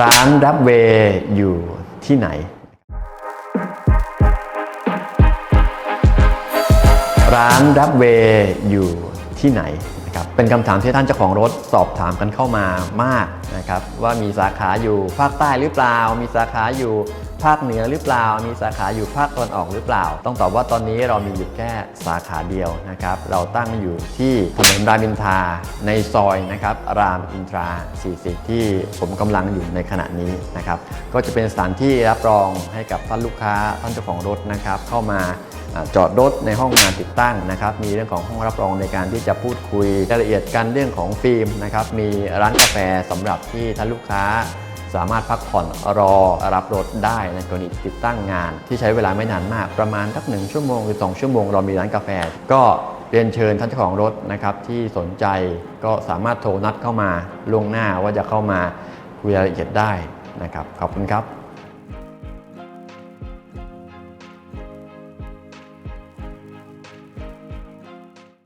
ร้านรับเวย์อยู่ที่ไหน ร้านรับเวย์อยู่ที่ไหนนะครับเป็นคำถามที่ท่านเจ้าของรถสอบถามกันเข้ามามากนะครับว่ามีสาขาอยู่ภาคใต้หรือเปล่า มีสาขาอยู่ภาคเหนือหรือเปล่า มีสาขาอยู่ภาคตะวันออกหรือเปล่า ต้องตอบว่าตอนนี้เรามีอยู่แค่สาขาเดียวนะครับ เราตั้งอยู่ที่ถนนรามอินทราในซอยนะครับรามอินทรา 40 ที่ผมกำลังอยู่ในขณะนี้นะครับ ก็จะเป็นสถานที่รับรองให้กับท่านลูกค้าท่านเจ้าของรถนะครับ เข้ามาจอดรถในห้องงานติดตั้งนะครับ มีเรื่องของห้องรับรองในการที่จะพูดคุยรายละเอียดกันเรื่องของฟิล์มนะครับมีร้านกาแฟสำหรับที่ท่านลูกค้า สามารถพักผ่อนรอรับรถได้ในกรณีติดตั้งงาน ที่ใช้เวลาไม่นานมากประมาณสักหนึ่งชั่วโมงหรือ2ชั่วโมงเรามีร้านกาแฟ ก็เรียนเชิญท่านเจ้าของรถนะครับที่สนใจก็สามารถโทรนัดเข้ามาล่วงหน้าว่าจะเข้ามาคุยรายละเอียดได้นะครับขอบคุณครับ